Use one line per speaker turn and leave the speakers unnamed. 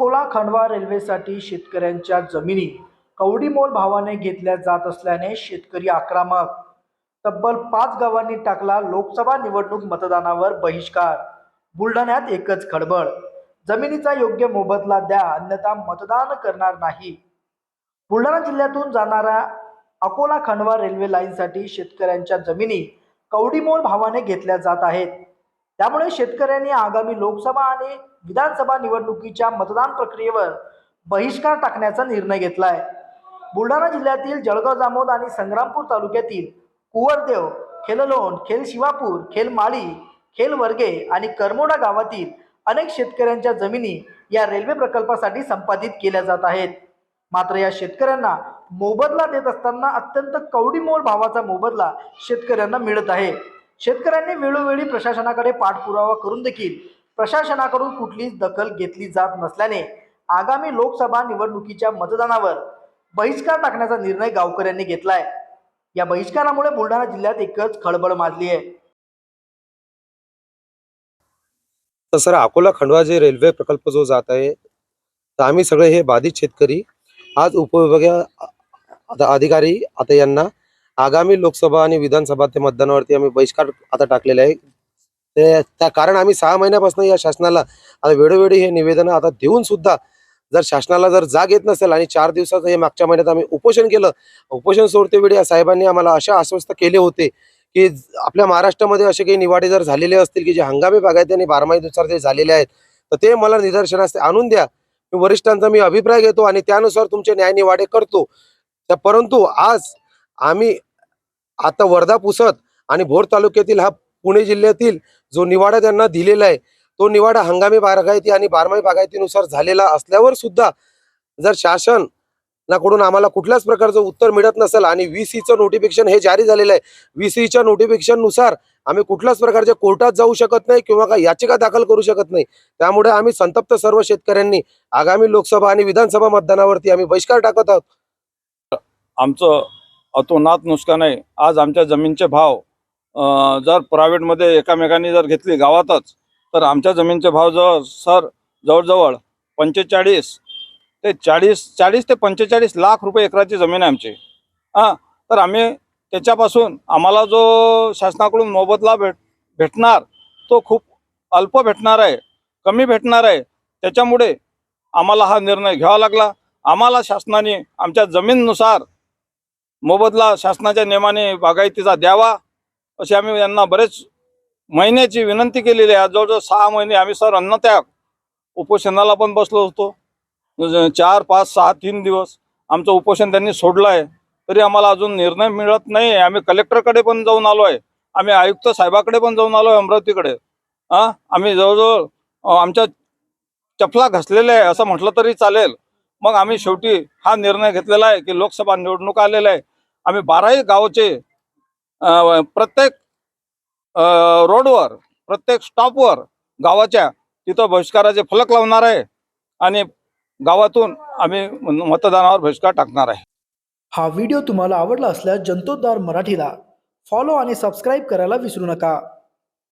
अकोला खंडवा रेल्वेसाठी शेतकऱ्यांच्या जमिनी कवडीमोल भावाने घेतल्या जात असल्याने शेतकरी आक्रमक. तब्बल पाच गावांनी टाकला लोकसभा निवडणूक मतदानावर बहिष्कार. बुलढाण्यात एकच खडबड जमिनीचा योग्य मोबदला द्या अन्यथा मतदान करणार नाही. बुलढाणा जिल्ह्यातून जाणाऱ्या अकोला खंडवा रेल्वे लाईनसाठी शेतकऱ्यांच्या जमिनी कवडीमोल भावाने घेतल्या जात आहेत. त्यामुळे शेतकऱ्यांनी आगामी लोकसभा आणि विधानसभा निवडणुकीच्या मतदान प्रक्रियेवर बहिष्कार टाकण्याचा निर्णय घेतला आहे बुलढाणा जिल्ह्यातील जळगाव जामोद आणि संग्रामपूर तालुक्यातील कुवरदेव खेललोण खेल शिवापूर खेल माळी खेल वर्गे आणि करमोडा गावातील अनेक शेतकऱ्यांच्या जमिनी या रेल्वे प्रकल्पासाठी संपादित केल्या जात आहेत. मात्र या शेतकऱ्यांना मोबदला देत असताना अत्यंत कवडीमोल भावाचा मोबदला शेतकऱ्यांना मिळत आहे. शेतकऱ्यांनी वेळोवेळी प्रशासनाकडे पाठपुरावा करून देखील प्रशासनाकडून कुठलीच दखल घेतली जात नसल्याने आगामी लोकसभा निवडणुकीच्या मतदानावर बहिष्कार टाकण्याचा निर्णय गावकऱ्यांनी घेतलाय. या बहिष्कारामुळे बुलढाणा जिल्ह्यात एकच खळबळ माजली आहे.
तर सर अकोला खंडवा जे रेल्वे प्रकल्प जो जात आहे तर आम्ही सगळे हे बाधित शेतकरी. आज उपविभागीय आता अधिकारी आता यांना आगामी लोकसभा आणि विधानसभा ते मतदानावरती आम्ही बहिष्कार आता टाकलेला आहे. ते त्या कारण आम्ही सहा महिन्यापासून या शासनाला आता वेळोवेळी हे निवेदन आता देऊन सुद्धा जर शासनाला जर जाग येत नसेल आणि चार दिवसाचं हे मागच्या महिन्यात आम्ही उपोषण केलं उपोषण सोडते वेळी या साहेबांनी आम्हाला अशा आश्वस्त केले होते की आपल्या महाराष्ट्रामध्ये असे काही निवाडे जर झालेले असतील की जे हंगामी बागायती आणि बारमाहीनुसार ते झालेले आहेत तर ते मला निदर्शनास आणून द्या. मी वरिष्ठांचा मी अभिप्राय घेतो आणि त्यानुसार तुमचे न्याय निवाडे करतो. तर परंतु आज आम्ही आता वर्धा पुसद आणि भोर तालुक्यातील हा पुणे जिल्ह्यातील जो निवाडा त्यांना दिलेला आहे तो निवाडा हंगामी बागायती आणि बारमाही बागायतीनुसार झालेला असल्यावर सुद्धा जर शासनकडून आम्हाला कुठल्याच प्रकारचं उत्तर मिळत नसेल आणि व्ही सीचं नोटिफिकेशन हे जारी झालेलं आहे व्ही सीच्या नोटिफिकेशननुसार आम्ही कुठल्याच प्रकारच्या कोर्टात जाऊ शकत नाही किंवा काही याचिका दाखल करू शकत नाही. त्यामुळे आम्ही संतप्त सर्व शेतकऱ्यांनी आगामी लोकसभा आणि विधानसभा मतदानावरती आम्ही बहिष्कार टाकत आहोत.
आमचं अतोनात नुकसान आहे. आज आमच्या जमीनचे भाव जर प्रायव्हेटमध्ये एकामेकांनी जर घेतली गावातच तर आमच्या जमीनचे भाव जवळ सर जवळजवळ पंचेचाळीस ते चाळीस चाळीस ते पंचेचाळीस लाख रुपये एकराची जमीन आहे आमची. हां तर आम्ही त्याच्यापासून आम्हाला जो शासनाकडून मोबदला भेट भेटणार तो खूप अल्प भेटणार आहे कमी भेटणार आहे. त्याच्यामुळे आम्हाला हा निर्णय घ्यावा लागला. आम्हाला शासनाने आमच्या जमीननुसार मोबदला शासनाच्या नियमाने बागायतीचा द्यावा अशी आम्ही यांना बरेच महिन्याची विनंती केलेली आहे. जवळजवळ सहा महिने आम्ही सर अन्नत्याग उपोषणाला पण बसलो होतो. चार पाच सहा तीन दिवस आमचं उपोषण त्यांनी सोडलं आहे. तरी आम्हाला अजून निर्णय मिळत नाही आहे आम्ही कलेक्टरकडे पण जाऊन आलो आहे. आम्ही आयुक्त साहेबाकडे पण जाऊन आलो आहे अमरावतीकडे. हां? आम्ही जवळजवळ आमच्या चपला घसलेल्या आहे. असं म्हटलं तरी चालेल. मग आम्ही शेवटी हा निर्णय घेतलेला आहे की लोकसभा निवडणूक आलेल्या आहे. आम्ही बाराही गावचे प्रत्येक रोडवर प्रत्येक स्टॉपवर गावाच्या तिथं बहिष्काराचे फलक लावणार आहे आणि गावातून आम्ही मतदानावर बहिष्कार टाकणार आहे.
हा व्हिडिओ तुम्हाला आवडला असल्यास जनतोद्धार मराठीला फॉलो आणि सबस्क्राईब करायला विसरू नका.